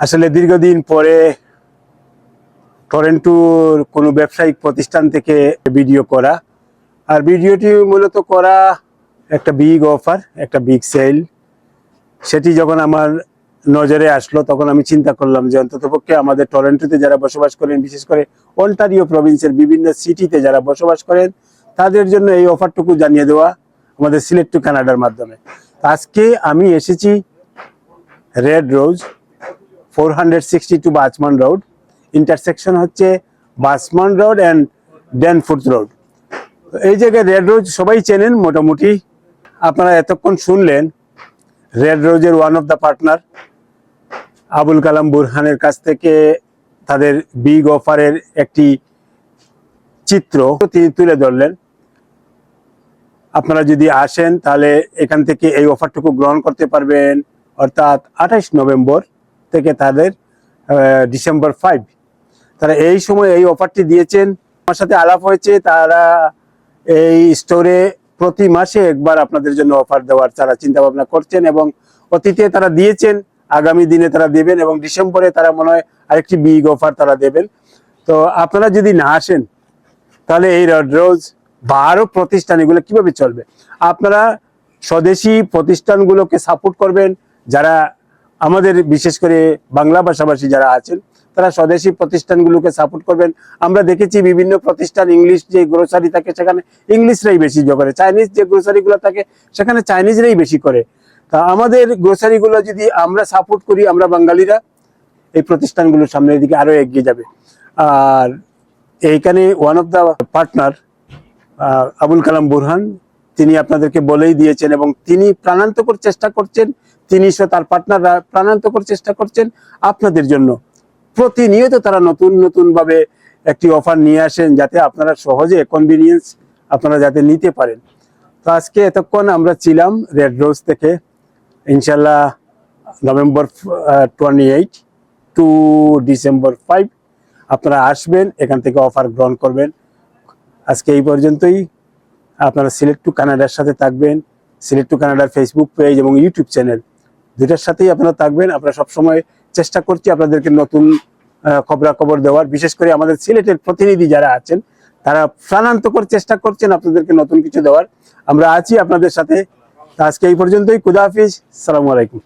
আসলে দীর্ঘদিন পরে টরেন্টোর কোনো ব্যবসায়িক প্রতিষ্ঠান থেকে ভিডিও করা। আর ভিডিওটি মূলত করা একটা বিগ অফার একটা বিগ সেল সেটি যখন আমার নজরে আসলো, তখন আমি চিন্তা করলাম যে অন্ততপক্ষে আমাদের টরেন্টোতে যারা বসবাস করেন, বিশেষ করে অন্টারিও প্রভিন্সের বিভিন্ন সিটিতে যারা বসবাস করেন, তাদের জন্য এই অফারটুকু জানিয়ে দেওয়া আমাদের সিলেক্ট টু কানাডার মাধ্যমে। আজকে আমি এসেছি Red Rose four hundred sixty two বাসমান road. Intersection হচ্ছে বাসমান রোড অ্যান্ড ড্যানফুট রোড এই জায়গায় রেড রোজ সবাই চেনেন মোটামুটি। আপনারা এতক্ষণ শুনলেন রেড রোজের one of the partner Abul Kalam বুরহানের কাছ থেকে তাদের বিগ অফারের একটি চিত্র। তিনি তুলে ধরলেন। আপনারা যদি আসেন তাহলে এখান থেকে এই অফারটুকু গ্রহণ করতে পারবেন। অর্থাৎ আঠাইশ নভেম্বর থেকে তাদের ডিসেম্বর ফাইভ তারা এই সময় এই অফারটি দিয়েছেন। আমার সাথে আলাপ হয়েছে, তারা এই স্টোরে প্রতি মাসে একবার আপনাদের জন্য অফার দেওয়ার তারা চিন্তা ভাবনা করছেন এবং অতীতে তারা দিয়েছেন, আগামী দিনে তারা দেবেন এবং ডিসেম্বরে তারা মনে হয় আরেকটি বিগ অফার তারা দেবেন। তো আপনারা যদি না আসেন, তাহলে এই রেড রোজ বা আরও প্রতিষ্ঠান, এগুলো কীভাবে চলবে? আপনারা স্বদেশি প্রতিষ্ঠানগুলোকে সাপোর্ট করবেন, যারা আমাদের বিশেষ করে বাংলা ভাষাভাষী যারা আছেন, তারা স্বদেশি প্রতিষ্ঠানগুলোকে সাপোর্ট করবেন। আমরা দেখেছি বিভিন্ন প্রতিষ্ঠান ইংলিশ যে গ্রোসারি থাকে সেখানে ইংলিশরাই বেশি করে। চাইনিজ যে গ্রোসারিগুলো থাকে, সেখানে চাইনিজরাই বেশি করে। তা আমাদের গ্রোসারিগুলো যদি আমরা সাপোর্ট করি, আমরা বাঙালিরা, এই প্রতিষ্ঠানগুলোর সামনের দিকে আরও এগিয়ে যাবে। আর এইখানে one of the partner Abul Kalam Burhan তিনি আপনাদেরকে বলেই দিয়েছেন এবং তিনি প্রাণান্তকর চেষ্টা করছেন, তিনি সহ তার পার্টনাররা প্রাণান্তকর চেষ্টা করছেন আপনাদের জন্য। প্রতিনিয়ত তারা নতুন নতুন ভাবে একটি অফার নিয়ে আসেন যাতে আপনারা সহজে কনভিনিয়েন্স আপনারা যাতে নিতে পারেন। তো আজকে এতক্ষণ আমরা ছিলাম রেড রোজ থেকে, ইনশাল্লাহ November twenty eight to December five আপনারা আসবেন, এখান থেকে অফার গ্রহণ করবেন। আজকে এই পর্যন্তই। আপনারা সিলেক্ট টু কানাডার সাথে থাকবেন, সিলেক্ট টু কানাডার ফেসবুক পেজ এবং ইউটিউব চ্যানেল দুইটার সাথেই আপনারা থাকবেন, আমরা সবসময় চেষ্টা করছি আপনাদেরকে নতুন খবরাখবর দেওয়ার। বিশেষ করে আমাদের সিলেটের প্রতিনিধি যারা আছেন, তারা প্রাণান্তকর চেষ্টা করছেন আপনাদেরকে নতুন কিছু দেওয়ার। আমরা আছি আপনাদের সাথে। আজকে এই পর্যন্তই। খুদা হাফিজ। সালামু আলাইকুম।